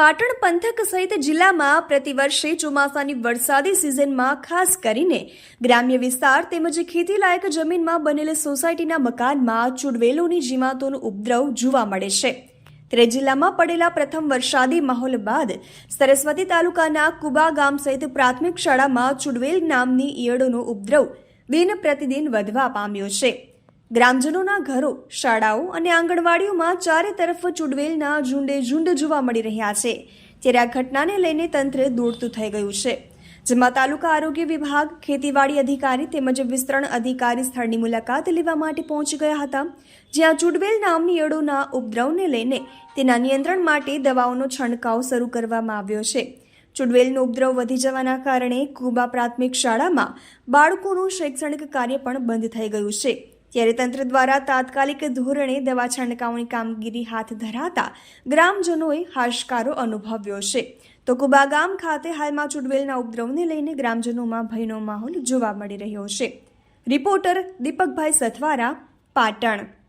પાટણ પંથક સહિત જિલ્લામાં પ્રતિવર્ષે ચોમાસાની વરસાદી સિઝનમાં ખાસ કરીને ગ્રામ્ય વિસ્તાર તેમજ ખેતીલાયક જમીનમાં બનેલ સોસાયટીના મકાનમાં ચૂડવેલોની જીમાતોનો ઉપદ્રવ જોવા મળે છે. ત્યારે જિલ્લામાં પડેલા પ્રથમ વરસાદી માહોલ બાદ સરસ્વતી તાલુકાના કુબા ગામ સહિત પ્રાથમિક શાળામાં ચૂડવેલ નામની ઈયળોનો ઉપદ્રવ દિન પ્રતિદિન વધવા પામ્યો છે. ગ્રામજનોના ઘરો, શાળાઓ અને આંગણવાડીઓમાં ચારે તરફ ચૂડવેલના ઝુંડે ઝુંડ જોવા મળી રહ્યા છે ત્યારે આ ઘટનાને લઈને તંત્ર દોડતું થઈ ગયું છે. જેમાં તાલુકા આરોગ્ય વિભાગ, ખેતીવાડી અધિકારી તેમજ વિસ્તરણ અધિકારી સ્થળની મુલાકાત લેવા માટે પહોંચી ગયા હતા, જ્યાં ચૂડવેલ નામની અડોના ઉપદ્રવને લઈને તેના નિયંત્રણ માટે દવાઓનો છંટકાવ શરૂ કરવામાં આવ્યો છે. ચૂડવેલનો ઉપદ્રવ વધી જવાના કારણે કુબા પ્રાથમિક શાળામાં બાળકોનું શૈક્ષણિક કાર્ય પણ બંધ થઈ ગયું છે. ત્યારે તંત્ર દ્વારા તાત્કાલિક ધોરણે દવા છંટકાવની કામગીરી હાથ ધરાતા ગ્રામજનોએ હાશકારો અનુભવ્યો છે. તો કુબા ગામ ખાતે હાલમાં ચૂડવેલના ઉપદ્રવને લઈને ગ્રામજનોમાં ભયનો માહોલ જોવા મળી રહ્યો છે. રિપોર્ટર દીપકભાઈ સથવારા, પાટણ.